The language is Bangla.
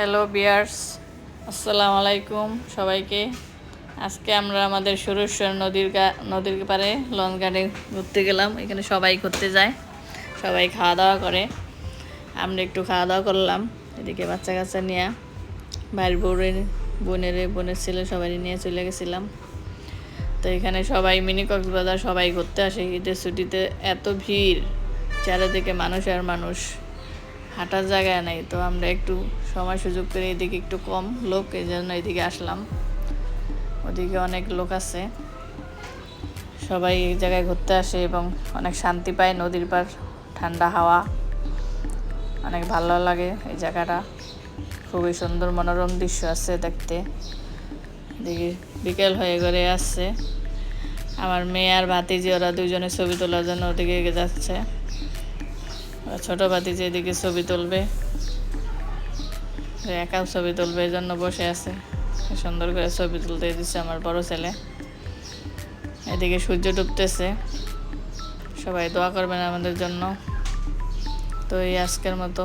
হ্যালো বিয়ার্স আসসালামু আলাইকুম সবাইকে। আজকে আমরা আমাদের সুরেশ্বর নদীর নদীর পাড়ে লঞ্চ গার্ডে ঘুরতে গেলাম। এখানে সবাই ঘুরতে যায়, সবাই খাওয়া দাওয়া করে। আমরা একটু খাওয়া দাওয়া করলাম, এদিকে বাচ্চা কাচ্চা নিয়ে। ভাইয়ের বোনের বোনের বোনের ছেলে সবাই নিয়ে চলে গেছিলাম। তো এখানে সবাই, মিনি কক্সবাজার সবাই ঘুরতে আসে। ঈদের ছুটিতে এত ভিড়, চারিদিকে মানুষ আর মানুষ। হাঁটার জায়গায় নেই, তো আমরা একটু সময় সুযোগ করে এদিকে একটু কম লোক, এই জন্য এদিকে আসলাম। ওদিকে অনেক লোক আছে। সবাই এই জায়গায় ঘুরতে আসে এবং অনেক শান্তি পায়, নদীর পার, ঠান্ডা হাওয়া। অনেক ভালো লাগে এই জায়গাটা। খুবই সুন্দর মনোরম দৃশ্য আছে দেখতে। এদিকে বিকেল হয়ে ঘরে আসছে। আমার মেয়ে আর ভাতিজি, ওরা দুজনে ছবি তোলার জন্য ওদিকে যাচ্ছে। ছোট ভাতিজি এদিকে ছবি তুলবে একা ছবি তুলবে এই জন্য বসে আছে। সুন্দর করে ছবি তুলতে দিচ্ছে আমার বড় ছেলে। এদিকে সূর্য ডুবতেছে। সবাই দোয়া করবেন আমাদের জন্য। তো এই আজকের মতো।